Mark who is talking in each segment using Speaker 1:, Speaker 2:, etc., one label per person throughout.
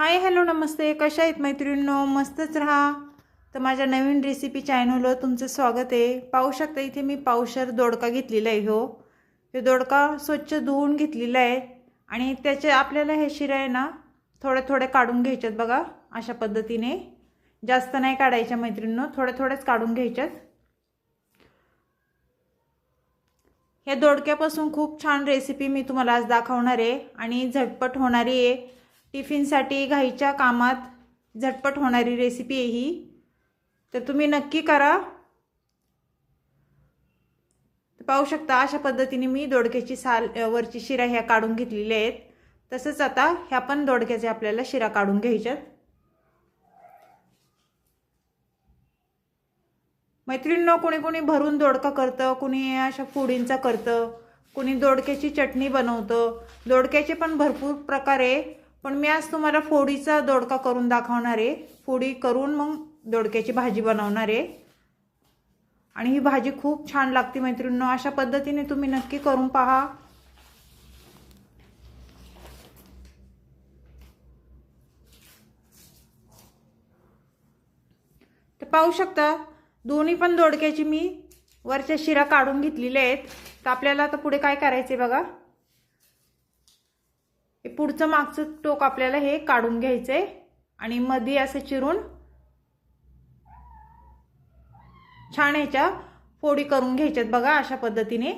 Speaker 1: Hi hello नमस्ते. कशा आहेत मैत्रिणींनो? मस्तच राहा. तर माझ्या नवीन रेसिपी चॅनलवर तुमचं स्वागत आहे. पाहू शकता इथे मी पावशर दोडका घेतलेला आहे हो. हे दोडका स्वच्छ धुवून घेतलेला आहे. आणि त्याचे आपल्याला हे शिरा आहे ना थोडे थोडे काढून घ्यायच्यात बघा अशा पद्धतीने. जास्त नाही काढायच्या मैत्रिणींनो थोडे थोडेच काढून घ्यायच्यात. या दोडक्यापासून खूप छान रेसिपी मी तुम्हाला आज दाखवणार आहे आणि झटपट होणारी आहे. टिफिनसाठी घाईच्या कामात झटपट होणारी रेसिपी आहे ही. तर तुम्ही नक्की करा. पाहू शकता अशा पद्धतीने मी दोडक्याची साल वरची शिरा ह्या काढून घेतलेल्या आहेत. तसंच आता ह्या पण दोडक्याचे आपल्याला शिरा काढून घ्यायच्यात. मैत्रिणींना कोणी कोणी भरून दोडका करतं कुणी अशा फोडींचा करतं कुणी दोडक्याची चटणी बनवतं. दोडक्याचे पण भरपूर प्रकार आहे. पण मी आज तुम्हाला फोडीचा दोडका करून दाखवणार आहे. फोडी करून मग दोडक्याची भाजी बनवणार आहे. आणि ही भाजी खूप छान लागते मैत्रिणींनो. अशा पद्धतीने तुम्ही नक्की करून पहा. तर पाहू शकता दोन्ही पण दोडक्याची मी वरच्या शिरा काढून घेतलेल्या आहेत. तर आपल्याला आता पुढे काय करायचे बघा? हे पुढचं मागचं टोक आपल्याला हे काढून घ्यायचं आहे आणि मध्ये असं चिरून छान ह्याच्या फोडी करून घ्यायच्यात बघा अशा पद्धतीने.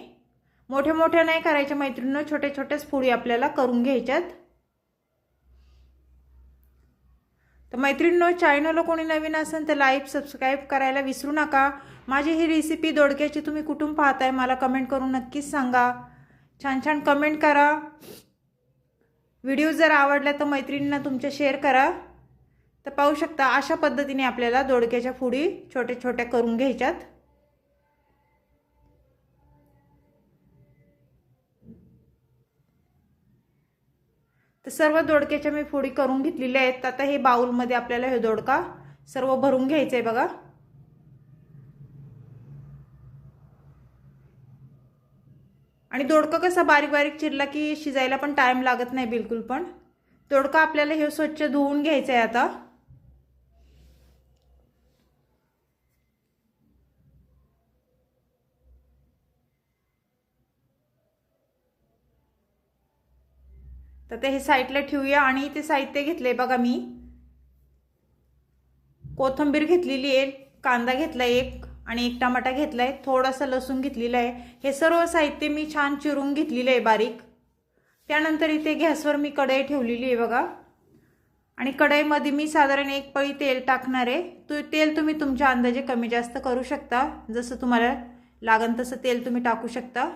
Speaker 1: मोठ्या मोठ्या नाही करायच्या मैत्रिणीनं छोट्या छोट्याच फोडी आपल्याला करून घ्यायच्यात. तर मैत्रिणींनो चॅनलला कोणी नवीन असेल तर लाईक सबस्क्राईब करायला विसरू नका. माझी ही रेसिपी दोडक्याची तुम्ही कुठून पाहताय मला कमेंट करून नक्कीच सांगा. छान छान कमेंट करा. व्हिडिओ जर आवडला तर मैत्रिणींना तुमच्या शेअर करा. तर पाहू शकता अशा पद्धतीने आपल्याला दोडक्याच्या फुडी छोट्या छोट्या करून घ्यायच्यात. तर सर्व दोडक्याच्या मी फोडी करून घेतलेल्या आहेत. आता हे बाऊलमध्ये आपल्याला हे दोडका सर्व भरून घ्यायचं आहे बघा. आणि दोडका कसा बारीक बारीक चिरला की शिजायला पण टाईम लागत नाही बिलकुल पण. दोडका आपल्याला हे स्वच्छ धुवून घ्यायचं आहे आता. तर ते हे साईडला ठेवूया आणि ते साहित्य घेतले बघा मी. कोथंबीर घेतलेली आहे कांदा घेतला एक. आणि एक टमाटा घेतला आहे थोडासा लसूण घेतलेला आहे. हे सर्व साहित्य मी छान चिरून घेतलेलं आहे बारीक. त्यानंतर इथे गॅसवर मी कढई ठेवलेली आहे बघा. आणि कढईमध्ये मी साधारण एक पळी तेल टाकणार आहे. तु तेल तुम्ही तुमच्या अंदाजे कमी जास्त करू शकता. जसं तुम्हाला लागन तसं तेल तुम्ही टाकू शकता.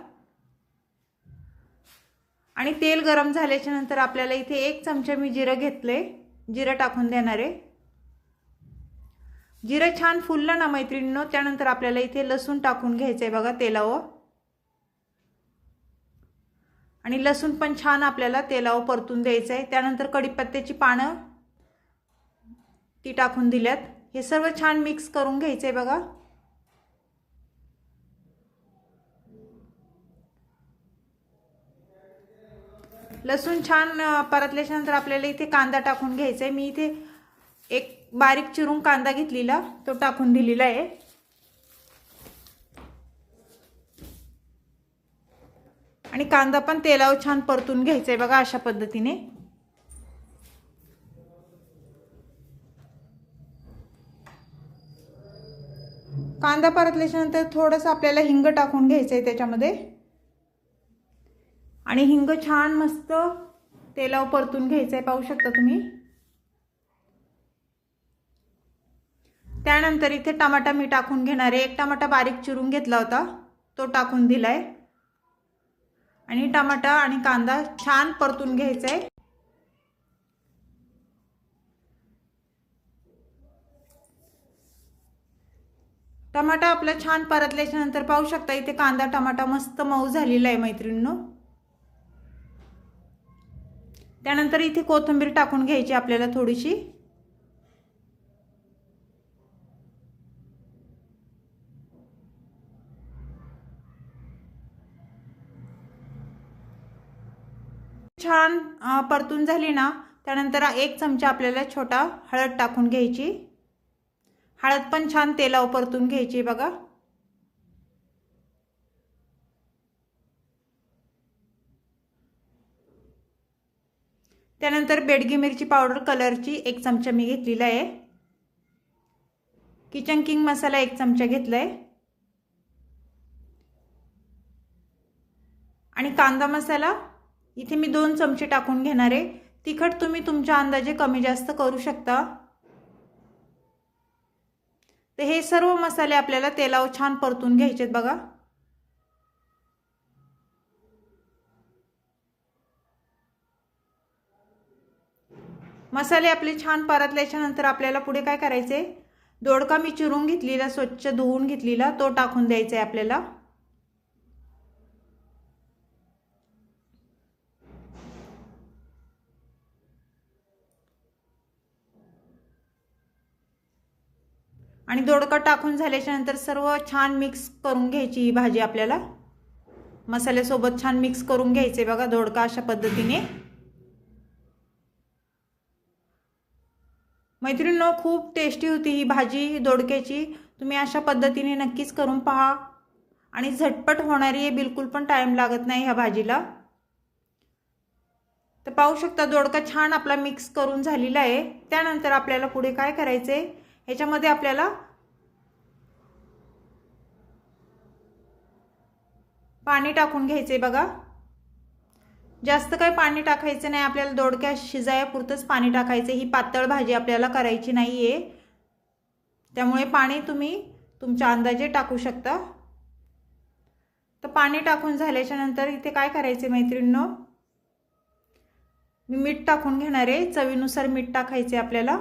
Speaker 1: आणि तेल गरम झाल्याच्यानंतर आपल्याला इथे एक चमचा मी जिरं घेतलं आहे जिरं टाकून देणार आहे. जिरं छान फुललं ना मैत्रिणींनो त्यानंतर आपल्याला इथे लसूण टाकून घ्यायचं आहे बघा तेलावर आणि लसूण पण छान आपल्याला तेलावर परतून द्यायचं आहे त्यानंतर कढीपत्त्याची पानं ती टाकून दिल्यात. हे सर्व छान मिक्स करून घ्यायचं आहे बघा. लसूण छान परतल्याच्यानंतर आपल्याला इथे कांदा टाकून घ्यायचा आहे मी इथे एक बारीक चिरून कांदा घेतलेला तो टाकून दिलेला आहे. आणि कांदा पण तेलावर छान परतून घ्यायचा आहे बघा अशा पद्धतीने. कांदा परतल्याच्या नंतर थोडंसं आपल्याला हिंग टाकून घ्यायचं आहे त्याच्यामध्ये. आणि हिंग छान मस्त तेलावर परतून घ्यायचं आहे पाहू शकता तुम्ही. त्यानंतर इथे टमाटा मी टाकून घेणार आहे. एक टमाटा बारीक चिरून घेतला होता. तो टाकून दिला आहे आणि टमाटा आणि कांदा छान परतून घ्यायचा आहे टमाटा आपला छान परतल्याच्या नंतर पाहू शकता इथे कांदा टमाटा मस्त मऊ झालेला आहे मैत्रिणींनो. त्यानंतर इथे कोथिंबीर टाकून घ्यायची आपल्याला थोडीशी. छान परतून झाली ना त्यानंतर एक चमचा आपल्याला छोटा हळद टाकून घ्यायची. हळद पण छान तेलावर परतून घ्यायची बघा. त्यानंतर बेडगी मिरची पावडर कलरची एक चमचा मी घेतलेला आहे. किचन किंग मसाला एक चमचा घेतला आहे आणि कांदा मसाला इथे मी दोन चमचे टाकून घेणार आहे. तिखट तुम्ही तुमच्या अंदाजे कमी जास्त करू शकता. तर हे सर्व मसाले आपल्याला तेलावर छान परतून घ्यायचेत बघा. मसाले आपले छान परतल्याच्या नंतर आपल्याला पुढे काय करायचे दोडका मी चिरून घेतलेला स्वच्छ धुवून घेतलेला तो टाकून द्यायचा आहे आपल्याला. आणि दोडका टाकून झाल्याच्यानंतर सर्व छान मिक्स करून घ्यायची ही भाजी आपल्याला. मसाल्यासोबत छान मिक्स करून घ्यायचे बघा दोडका अशा पद्धतीने. मैत्रिणींनो खूप टेस्टी होती ही भाजी दोडक्याची. तुम्ही अशा पद्धतीने नक्कीच करून पहा. आणि झटपट होणारी आहे बिलकुल पण टाईम लागत नाही ह्या भाजीला. तर पाहू शकता दोडका छान आपला मिक्स करून झालेला आहे. त्यानंतर आपल्याला पुढे काय करायचं आहे ह्याच्यामध्ये आपल्याला पाणी टाकून घ्यायचे बघा. जास्त काही पाणी टाकायचं नाही आपल्याला दोडक्या शिजायापुरतंच पाणी टाकायचं ही पातळ भाजी आपल्याला करायची नाही आहे त्यामुळे पाणी तुम्ही तुमच्या अंदाजे टाकू शकता. तर पाणी टाकून झाल्याच्यानंतर इथे काय करायचे मैत्रिणींनो? मी मीठ टाकून घेणार आहे. चवीनुसार मीठ टाकायचे आपल्याला.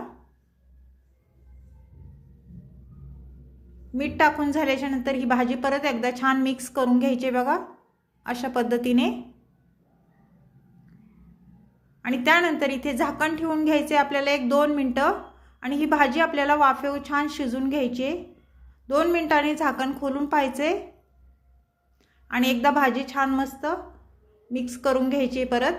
Speaker 1: मीठ टाकून झाल्याच्यानंतर ही भाजी परत एकदा छान मिक्स करून घ्यायची बघा. अशा पद्धतीने. आणि त्यानंतर इथे झाकण ठेवून घ्यायचे आपल्याला एक दोन मिनटं. आणि ही भाजी आपल्याला वाफेवर छान शिजून घ्यायची. दोन मिनटांनी झाकण खोलून पाहायचे. आणि एकदा भाजी छान मस्त मिक्स करून घ्यायची परत.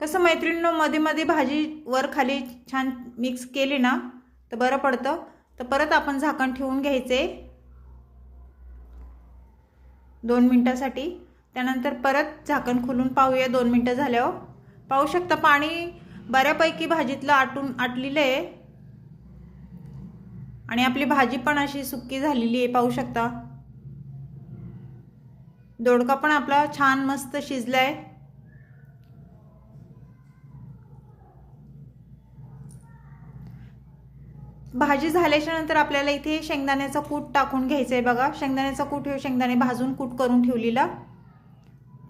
Speaker 1: कसं मैत्रिणीनं मध्ये मध्ये भाजी वर खाली छान मिक्स केली ना तर बरं पडतं. तर परत आपण झाकण ठेवून घ्यायचे. दोन मिनटासाठी. त्यानंतर परत झाकण खोलून पाहूया. दोन मिनटं झाल्यावर हो. पाहू शकता पाणी बऱ्यापैकी भाजीतलं आटून आटलेलं आहे. आणि आपली भाजी पण अशी सुक्की झालेली आहे पाहू शकता. दोडका पण आपला छान मस्त शिजला आहे भाजी झाल्याच्यानंतर आपल्याला इथे शेंगदाण्याचा कूट टाकून घ्यायचं आहे बघा. शेंगदाण्याचा कूट हे शेंगदाणे भाजून कूट करून ठेवलेला.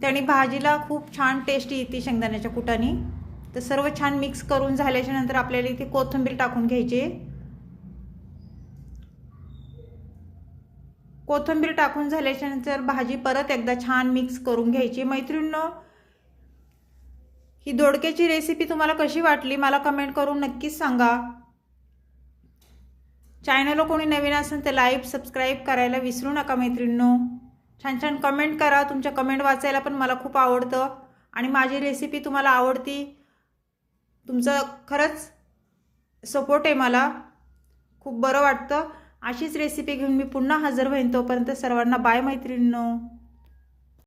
Speaker 1: त्याने भाजीला खूप छान टेस्ट येते शेंगदाण्याच्या कुटाने. तर सर्व छान मिक्स करून झाल्याच्यानंतर आपल्याला इथे कोथिंबीर टाकून घ्यायची. कोथिंबीर टाकून झाल्याच्यानंतर भाजी परत एकदा छान मिक्स करून घ्यायची. मैत्रिणींनो ही दोडक्याची रेसिपी तुम्हाला कशी वाटली? मला कमेंट करून नक्कीच सांगा. चॅनलला कोणी नवीन असेल तर लाईक सबस्क्राईब करायला विसरू नका मैत्रिणींनो. छान छान कमेंट करा. तुमच्या कमेंट वाचायला पण मला खूप आवडतं. आणि माझी रेसिपी तुम्हाला आवडती. तुमचं खरंच सपोर्ट आहे मला. खूप बरं वाटतं. अशीच रेसिपी घेऊन मी पुन्हा हजर होईन तोपर्यंत सर्वांना बाय मैत्रिणींनो.